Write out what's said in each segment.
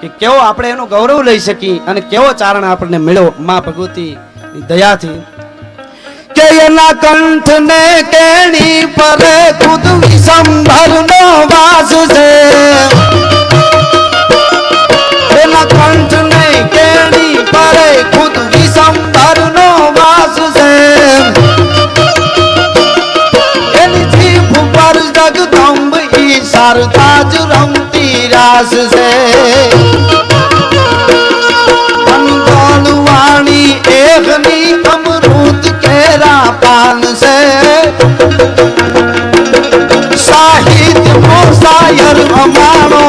કે કેવો આપણે એનું ગૌરવ લઈ શકીએ અને કેવો ચારણ આપણને મળ્યો મા ભગવતી દયાથી. કે એના કંઠ ને કેણી પર ખુદ વિશંભર નો વાસ છે. એના કંઠ ને કેણી પર ખુદ વિશંભર નો વાસ છે. એની જીભ પર જગદંબ ઈ સરતાજ રમતી રાસ છે. સાહિત્ય નો શાયર અમારો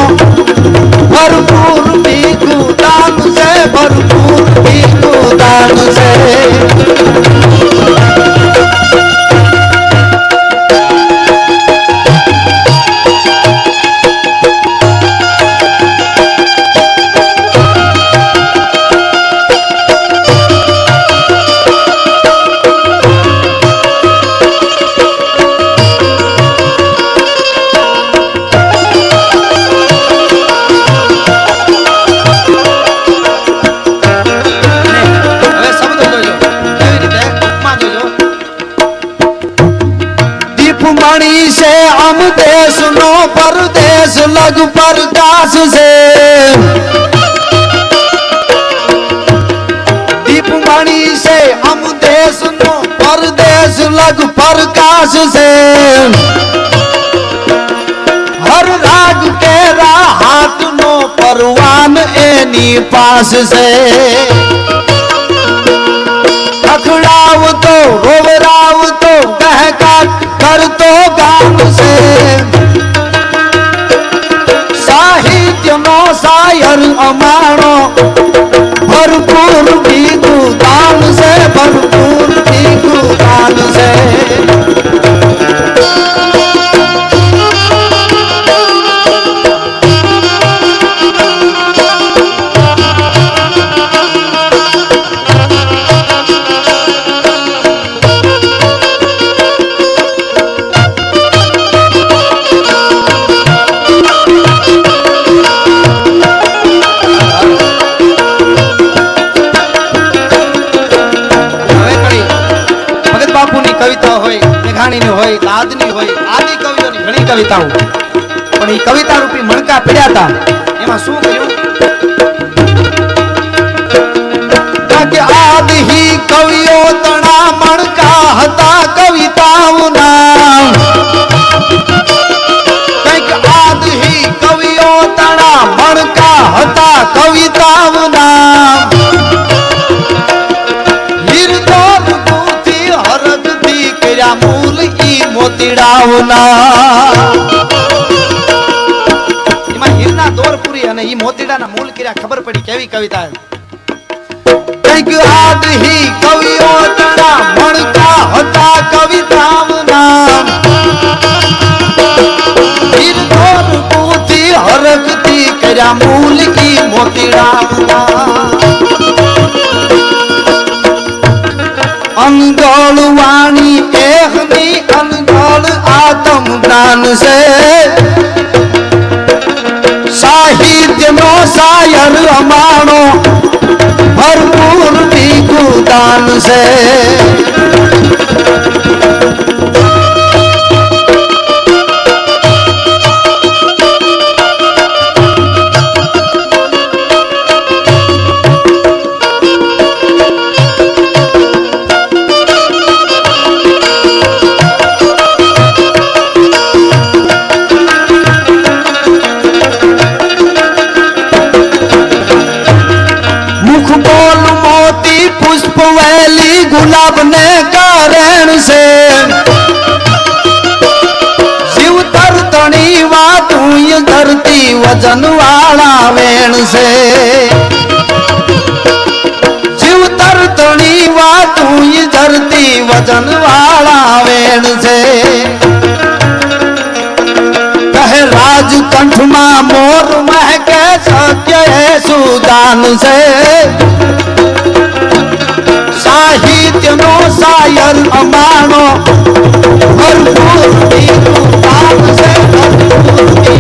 ભરપૂર ભીખું દાન છે ભરપૂર ભીખું દાન છે મણી છે અમ દેશ નો પરદેશ લગ પ્રકાશ છે. દીપમણી છે અમ દેશ નો લગ પ્રકાશ છે. હર રાગ કેરા હાથ નો પરવાન એની પાસ છે. અખડાવતો રોવરાવતો શાયર અમારો મેઘાણીની હોય દાદની હોય, આદિ કવિઓની ઘણી કવિતાઓ. પણ એ કવિતા રૂપી મણકા પડ્યા હતા એમાં શું કહ્યું મોતીડાઓના એમાં હીરના દોર પૂરી અને ઈ મોતીડાના મૂલ કર્યા ખબર પડી કેવી કવિતા કંઈક કવિઓ તણા મણકા હતા કવિતાઓના. હીરદોર ગુથી હરદથી કર્યા મૂલ ઈ મોતીડાઓના. અંગોળ વાણી એહની અંગોળ આત્મ જ્ઞાન છે. સાહિત્યનો સાયર અમાણો ભરપૂર ભીખું દાન છે. મુખ મોતી પુષ્પ વહેલી ગુલાબ ને કારણ છે. શિવ તરતણી વાતું ધરતી વજન વાળા વેણ છે. શિવ તરતણી વાતું ધરતી વજન વાળા વેણ છે. કહે રાજકંઠમાં મોર સત્ય સુદાન છે સાહિત્યનો શાયર અમાણો ભરપૂર છે ભરપૂર